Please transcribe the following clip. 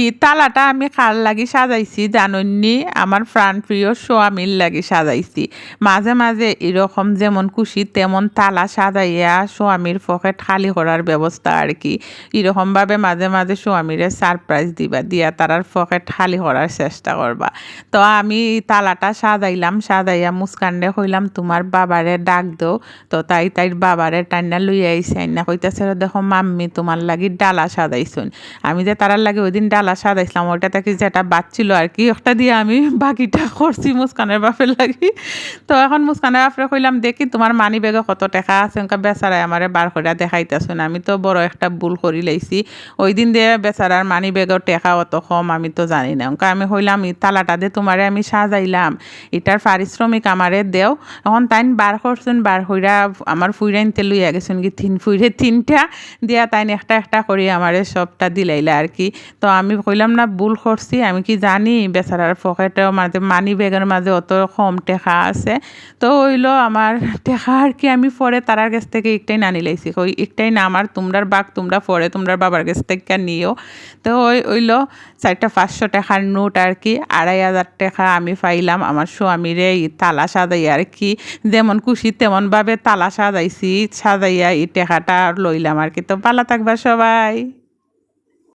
এই তালাটা আমি কার লাগি সাজাইছি জাননি আমার প্রাণ প্রিয় স্বামীর লাগি সাজাইছি। মাঝে মাঝে এরকম যেমন খুশি তেমন তালা সাজাইয়া স্বামীর পকেট খালি করার ব্যবস্থা আর কি। এরকমভাবে মাঝে মাঝে স্বামীরে সারপ্রাইজ দিবা, দিয়া তারার পকেট খালি করার চেষ্টা করবা। তো আমি তালাটা সাজাইলাম, সাজাইয়া মুস্কান্ডে কইলাম, তোমার বাবারে ডাক দো তো তাই তাই বাবারে টান্না লই আইসি আইনা কইতাছে, দেখো মাম্মি তোমার লাগি ডালা সাজাইছুন। আমি যে তারার লাগে ওই দিন ডালা সাজাইছিলাম ওইটা থেকে যেটা বাচ্ছিল আর কি। একটা দিয়ে আমি বাকিটা করছি মুস্কানের বাপের লাগি। তো এখন মুস্কানের বাপরে কইলাম, দেখি তোমার মানি ব্যাগে কত টাকা আছে? ওনকা বেচারায় আমারে বার করে দেখাইতেছুন আমি তো বড় একটা ভুল করি লাইছি। ওই দিন দিয়ে বেচারার মানি ব্যাগের টাকা অত কম, আমি তো জানি না। ওনকা আমি কইলাম ই তালাটা দিয়ে তোমারে আমি সাজাইলাম। এটার পারিশ্রমিক আমারে দেও। এখন তাইন বার করছুন, বার হইরা আমার ফুইরাইনতে লইয়া গেছুন কি তিন ফুইরে তিনটা। দিয়া তাইন একটা একটা করে আমারে সবটা দিলাইলা আর কি। তো আমি কইলাম না, ভুল করছি আমি কি জানি? বেচারার পকেটেও মাঝে মানি ব্যাগের মাঝে অত কম টেকা আছে। তো হইল আমার টেকা আর কি আমি পরে তারার কাছ থেকে একটাই নানি লাইছি কই, একটাই না আমার তোমরার বাঘ তোমরা পরে তোমরার বাবার কাছ থেকে নিও। তো ওই হইল চারটা পাঁচশো টাকার নোট আর কি আড়াই হাজার টাকা আমি পাইলাম আমার স্বামীরে তালা সাজাই আর কি, যেমন খুশি তেমনভাবে তালা সাজাইছি, সাজাইয়া এই টাকাটা লইলাম আর কি। তো ভালো থাকবা সবাই।